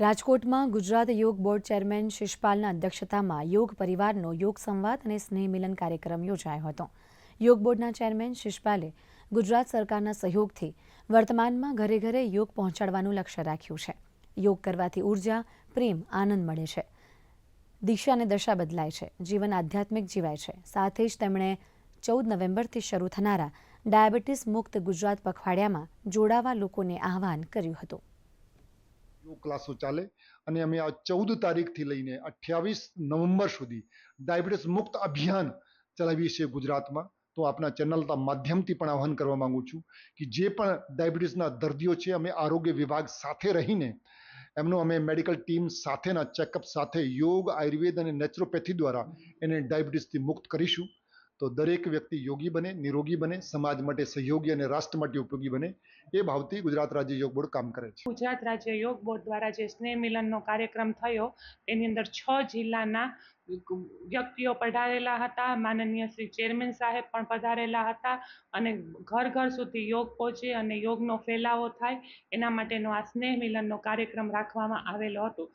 રાજકોટમાં ગુજરાત યોગ board chairman શિષપાલના અધ્યક્ષતામાં યોગ પરિવારનો યોગ સંવાદ અને સ્નેહ મિલન કાર્યક્રમ યોજાયો હતો. યોગ બોર્ડના ચેરમેન શિષપાલે ગુજરાત સરકારના સહયોગથી વર્તમાનમાં ઘરે ઘરે યોગ પહોંચાડવાનું લક્ષ્ય રાખ્યું છે. યોગ કરવાથી ઊર્જા, પ્રેમ, આનંદ મળે છે. દિશા અને દશા બદલાય છે. જીવન આધ્યાત્મિક જીવાય છે. સાથે જ તેમણે ચૌદ નવેમ્બરથી શરૂ થનારા ડાયાબિટીસ મુક્ત ગુજરાત પખવાડિયામાં જોડાવા લોકોને આહવાન કર્યું હતું. યોગ ક્લાસો ચાલે અને અમે આ ચૌદ તારીખથી લઈને અઠ્યાવીસ નવેમ્બર સુધી ડાયાબિટીસ મુક્ત અભિયાન ચલાવીએ છીએ ગુજરાતમાં. તો આપના ચેનલના માધ્યમથી પણ આહ્વાન કરવા માંગુ છું કે જે પણ ડાયાબિટીસના દર્દીઓ છે, અમે આરોગ્ય વિભાગ સાથે રહીને એમનો અમે મેડિકલ ટીમ સાથેના ચેકઅપ સાથે યોગ, આયુર્વેદ અને નેચરોપેથી દ્વારા એને ડાયાબિટીસથી મુક્ત કરીશું. તો દરેક વ્યક્તિ યોગી બને, નિરોગી બને, સમાજ માટે સહયોગી અને રાષ્ટ્ર માટે ઉપયોગી બને એ ભાવથી ગુજરાત રાજ્ય યોગ બોર્ડ કામ કરે છે. ગુજરાત રાજ્ય યોગ બોર્ડ દ્વારા જે સ્નેહ મિલનનો કાર્યક્રમ થયો, એની અંદર છ જિલ્લાના વ્યક્તિઓ પધારેલા હતા. માનનીય શ્રી ચેરમેન સાહેબ પણ પધારેલા હતા અને ઘર ઘર સુધી યોગ પહોંચે અને યોગનો ફેલાવો થાય, એના માટેનો આ સ્નેહ મિલનનો કાર્યક્રમ રાખવામાં આવેલો હતો.